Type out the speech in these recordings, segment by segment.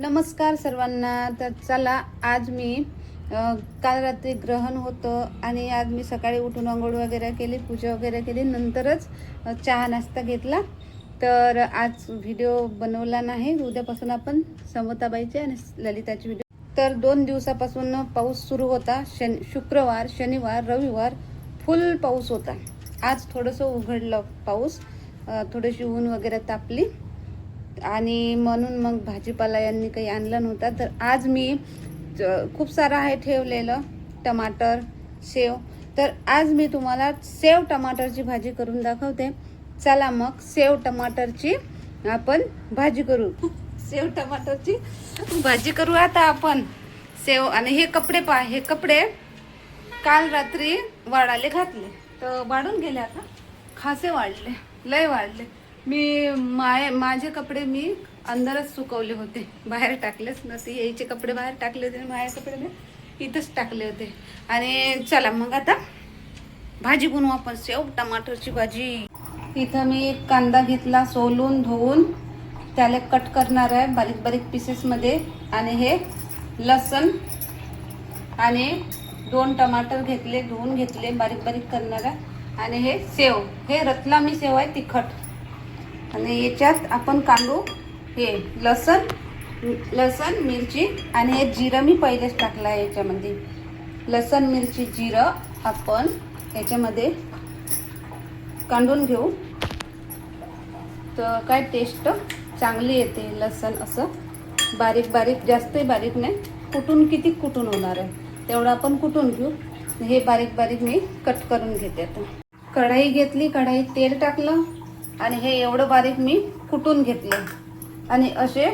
नमस्कार सर्वांना. तर चला आज मी काल रात्री ग्रहण होतं आणि आज मी सकाळी उठून आंघोळ वगैरे केली पूजा वगैरे केली नंतरच चहा नाश्ता घेतला. तर आज व्हिडिओ बनवला नाही. उद्यापासून आपण समताबाईचे आणि ललिताचे व्हिडिओ. तर दोन दिवसापासून पाऊस सुरू होता. शन शुक्रवार शनिवार रविवार फुल पाऊस होता. आज थोडंसं उघडलं पाऊस. थोडीशी ऊन वगैरे तापली. आणि म्हणून मग भाजीपाला यांनी काही आणला नव्हता. तर आज मी खूप सारं आहे ठेवलेलं टमाटर सेव तर आज मी तुम्हाला सेव टमाटरची भाजी करून दाखवते. चला मग सेव टमाटरची आपण भाजी करू. सेव टमाटरची भाजी करू आता आपण. सेव आणि हे कपडे पहा हे कपडे काल रात्री वाढाले घातले. तर वाढून गेले आता. खासे वाढले लय वाढले मी माय माझे कपडे मी अंदरच सुकवले होते. बाहेर टाकलेच नव्हते. यायचे कपडे बाहेर टाकले होते आणि माझे कपडे मी इथंच टाकले होते. आणि चला मग आता भाजी बनवू आपण. शेव टमाटरची भाजी. इथं मी कांदा घेतला सोलून धुवून. त्याला कट करणार आहे बारीक बारीक पीसेसमध्ये आणि हे लसण आणि दोन टमाटर घेतले धुवून घेतले बारीक बारीक करणार आहे. आणि हे सेव हे रतलामी सेव आहे तिखट. आणि याच्यात आपण कांदू हे लसण लसण मिरची आणि हे जिरं मी पहिलेच टाकलं आहे याच्यामध्ये. लसण मिरची जिरं आपण याच्यामध्ये कांडून घेऊ. तर काय टेस्ट चांगली येते लसण असं. बारीक बारीक जास्तही बारीक नाही. कुटून किती कुटून होणार आहे. तेवढं आपण कुटून घेऊ. हे बारीक बारीक मी कट करून घेते आता. कढाई घेतली कढाईत तेल टाकलं. आणि हे एवढं बारीक मी कुटून घेतले. आणि असे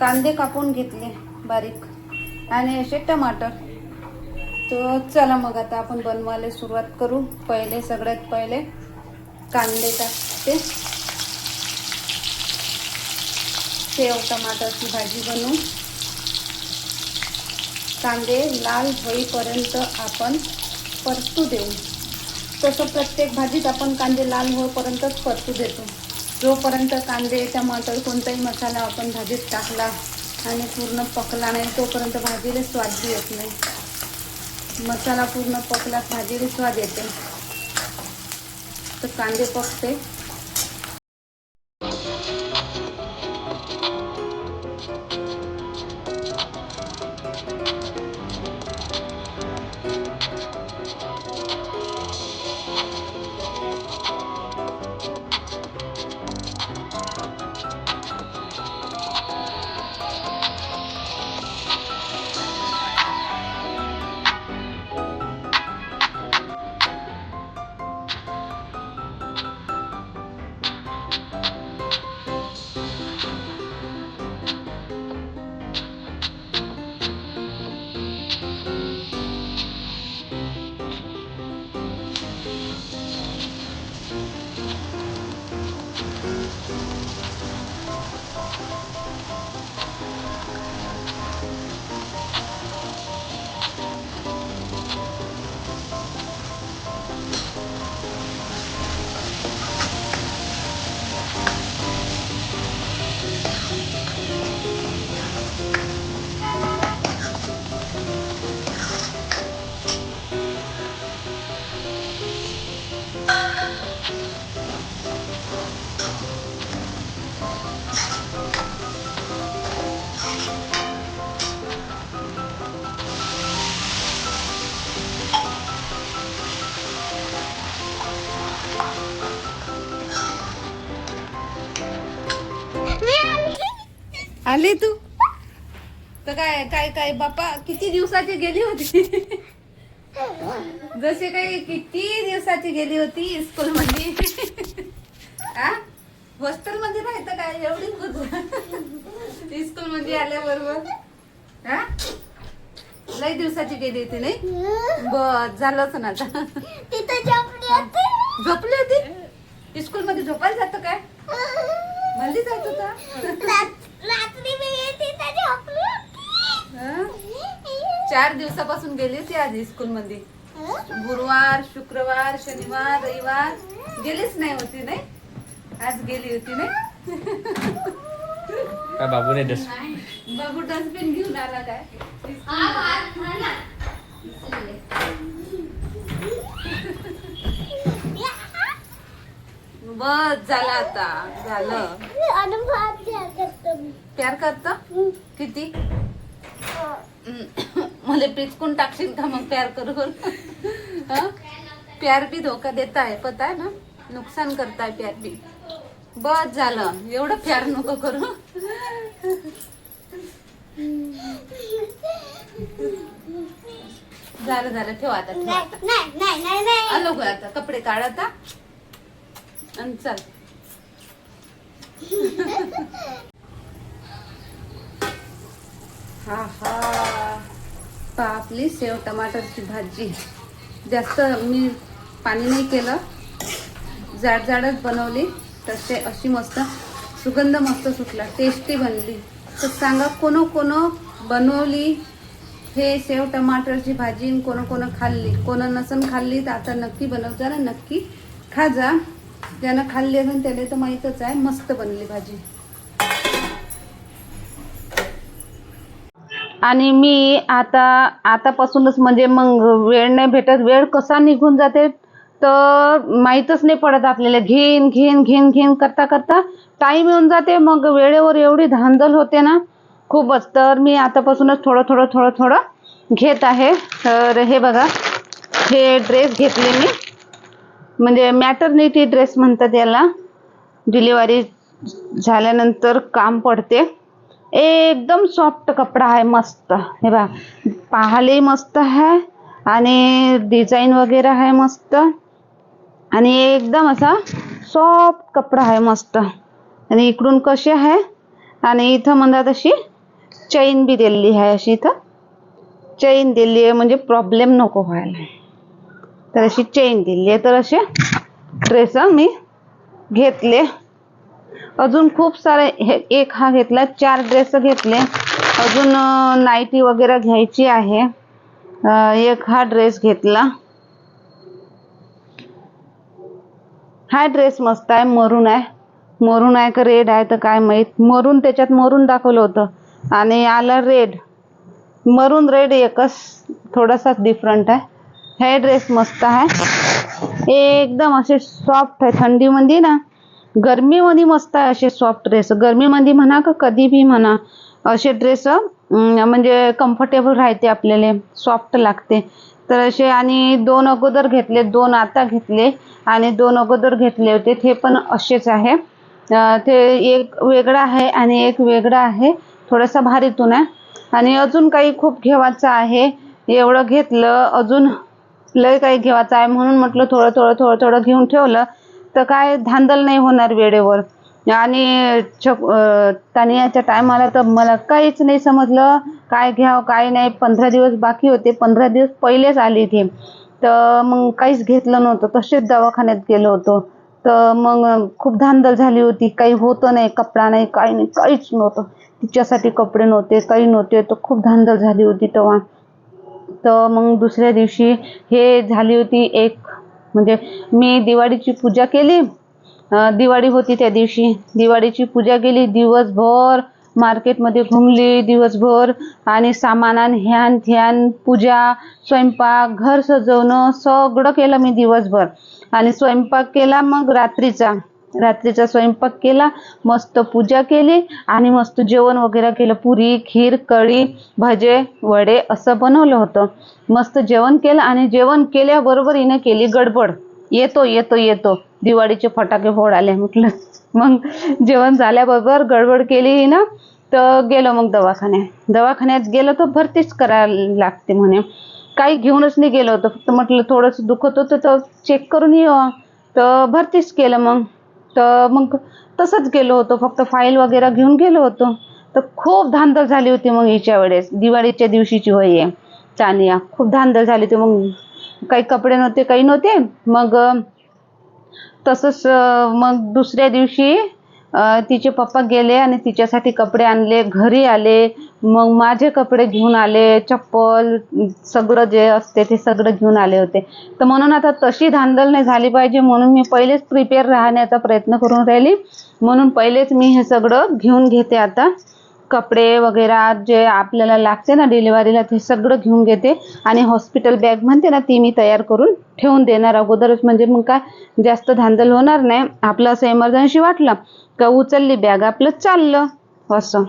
कांदे कापून घेतले बारीक. आणि असे टमाटर. तर चला मग आता आपण बनवायला सुरुवात करू. पहिले सगळ्यात पहिले कांदे टाकते. सेव टमाटरची भाजी बनवू. कांदे लाल होईपर्यंत आपण परतू देऊ. तसं प्रत्येक भाजीत आपण कांदे लाल होईपर्यंतच परतू देतो. जोपर्यंत कांदे टमाटर कोणताही मसाला आपण भाजीत टाकला आणि पूर्ण पकला नाही तोपर्यंत भाजीला स्वाद येत नाही. मसाला पूर्ण पकला भाजीला स्वाद येते. तर कांदे पकते. आली तू? तर काय काय काय बापा किती दिवसाची गेली होती? जसे काही किती दिवसाची गेली होती स्कूल मध्ये हॉस्टेल मध्ये राहतं काय एवढी स्कूल मध्ये आल्याबरोबर. हा लई दिवसाची गेली होती नाही? बस झालंच ना आता. झोपली होती. स्कूल मध्ये झोपायला जातं काय? भल्ली जात होता रात्री मी तिथे झोपली होती. हा? चार दिवसापासून गेली होती आज स्कूल मध्ये गुरुवार शुक्रवार शनिवार रविवार. गेलीच नाही होती नाही? आज गेली होती नाही? काय बाबूने डस बाबू डस्टबिन घेऊन आला काय? बस झालं आता. झालं. प्यार करत? किती. मला पिचकून टाकशील का मग प्यार करून? हं? प्यार भी धोका देता है पता है ना? नुकसान करता है प्यार भी बस झालं. एवढं प्यार नको करू. झालं झालं. ठेव आता ठेव आता. नाही नाही नाही नाही. आलो गं आता. कपडे काढ आता. आणि चल. हा हा पहा आपली सेव टमाटरची भाजी. जास्त मी पाणी नाही केलं. जाड जाडच बनवली. तसे अशी मस्त सुगंध मस्त सुटला. टेस्टी बनली. तर सांगा कोण कोण बनवली हे सेव टमाटरची भाजी कोण कोण खाल्ली? कोण नसन खाल्ली तर आता नक्की बनव. जरा नक्की खा जा ज्यानं खाल्ली असेल त्याला तर माहीतच आहे. मस्त बनली भाजी. आणि मी आता आतापासूनच म्हणजे मग वेळ नाही भेटत वेळ कसा निघून जाते तर माहीतच नाही पडत आपल्याला. घेईन घेईन घेईन घेईन करता करता टाईम येऊन जाते मग वेळेवर एवढी धांदल होते ना खूपच. तर मी आतापासूनच थोडं थोडं थोडं थोडं घेत आहे. तर हे बघा हे ड्रेस घेतले मी. म्हणजे मॅटर्निटी ड्रेस म्हणतात याला. डिलिव्हरी झाल्यानंतर काम पडते. एकदम सॉफ्ट कपडा आहे मस्त. हे बघा पाहायलाही मस्त आहे आणि डिझाईन वगैरे आहे मस्त. आणि एकदम असा सॉफ्ट कपडा आहे मस्त. आणि इकडून कशी आहे? आणि इथं म्हणतात अशी चैन बी दिलेली आहे अशी इथं. चैन दिली आहे म्हणजे प्रॉब्लेम नको व्हायला. तर अशी चैन दिली आहे. तर असे ड्रेस मी घेतले. अजून खूप सारे हे एक हा घेतला चार ड्रेस घेतले. अजून नाईटी वगैरे घ्यायची आहे. एक हा ड्रेस घेतला. हा ड्रेस मस्त आहे मरून आहे. मरून आहे का रेड आहे तर काय माहीत. मरून त्याच्यात मरून दाखवलं होतं. आणि आलं रेड मरून रेड एकच थोडासा डिफरंट आहे. हे ड्रेस मस्त आहे. एकदम असे सॉफ्ट आहे. थंडीमध्ये ना. गरमीमध्ये मस्त आहे असे सॉफ्ट ड्रेस गरमीमध्ये म्हणा का कधी बी म्हणा असे ड्रेस म्हणजे कम्फर्टेबल राहते आपल्याला. सॉफ्ट लागते. तर असे आणि दोन अगोदर घेतले दोन आता घेतले आणि दोन अगोदर घेतले होते. ते पण असेच आहे. ते एक वेगळा आहे आणि एक वेगळा आहे. थोडासा भारीतून आहे. आणि अजून काही खूप घेवायचं आहे. एवढं घेतलं अजून लय काही घेवायचं आहे म्हणून म्हटलं थोडं थोडं थोडं थोडं घेऊन ठेवलं. तर काय धांदल नाही होणार वेळेवर. आणि छक तानियाच्या टायमाला तर मला काहीच नाही समजलं. काय घ्यावं काय नाही. पंधरा दिवस बाकी होते. पंधरा दिवस पहिलेच आली ती तर मग काहीच घेतलं नव्हतं. तसेच दवाखान्यात गेलो होतो. तर मग खूप धांदल झाली होती. काही होतं नाही. कपडा नाही काही नाही. काहीच नव्हतं. तिच्यासाठी कपडे नव्हते काही नव्हते. तर खूप धांदल झाली होती तेव्हा. तर मग दुसऱ्या दिवशी हे झाली होती एक म्हणजे मी दिवाळीची पूजा केली. दिवाळी होती त्या दिवशी. दिवाळीची पूजा केली. दिवसभर मार्केटमध्ये घुमली. दिवसभर आणि सामानान ह्यान थ्यान पूजा स्वयंपाक घर सजवणं सगळं केलं मी दिवसभर. आणि स्वयंपाक केला मग रात्रीचा. रात्रीचा स्वयंपाक केला मस्त पूजा केली आणि मस्त जेवण वगैरे केलं. पुरी खीर कढी भजे वडे असं बनवलं होतं. मस्त जेवण केलं आणि जेवण केल्याबरोबर हिने केली गडबड. येतो येतो येतो. दिवाळीचे फटाके फोडाले म्हटलं. मग जेवण झाल्याबरोबर गडबड केली हिनं. तर गेलो मग दवाखान्यात. दवाखान्यात गेलो तर भरतीच करायला लागते म्हणे. काही घेऊनच नाही गेलो होतं. फक्त म्हटलं थोडंसं दुखत होतं तर चेक करून येऊ. तर भरतीच केलं मग. तर मग तसंच गेलो होतो. फक्त फाईल वगैरे घेऊन गेलो होतो. तर खूप धांदल झाली होती मग हिच्या वेळेस. दिवाळीच्या दिवशीची होय आहे चानिया खूप धांदल झाली होती. मग काही कपडे नव्हते काही नव्हते. मग तसंच मग दुसऱ्या दिवशी तिचे पप्पा गेले आणि तिच्यासाठी कपडे आणले घरी आले मग माझे कपडे घेऊन आले चप्पल सगळं जे असते ते सगळं घेऊन आले होते. तर म्हणून आता तशी धांदल नाही झाली पाहिजे म्हणून मी पहिलेच प्रिपेअर राहण्याचा प्रयत्न करून राहिली. म्हणून पहिलेच मी हे सगळं घेऊन घेते आता. कपडे वगैरे जे आपल्याला लागते ना डिलिव्हरीला ते सगळं घेऊन घेते. आणि हॉस्पिटल बॅग म्हणते ना ती मी तयार करून ठेवून देणार अगोदरच. म्हणजे मग काय जास्त धांदल होणार नाही. आपलं असं इमर्जन्सी वाटलं का उचलली बॅग आपलं चाललं असं.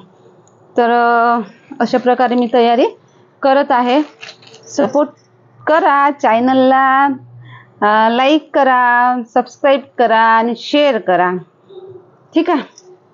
तर अशा प्रकारे मी तयारी करत आहे. सपोर्ट करा चॅनलला लाईक करा सबस्क्राईब करा आणि शेअर करा. ठीक आहे?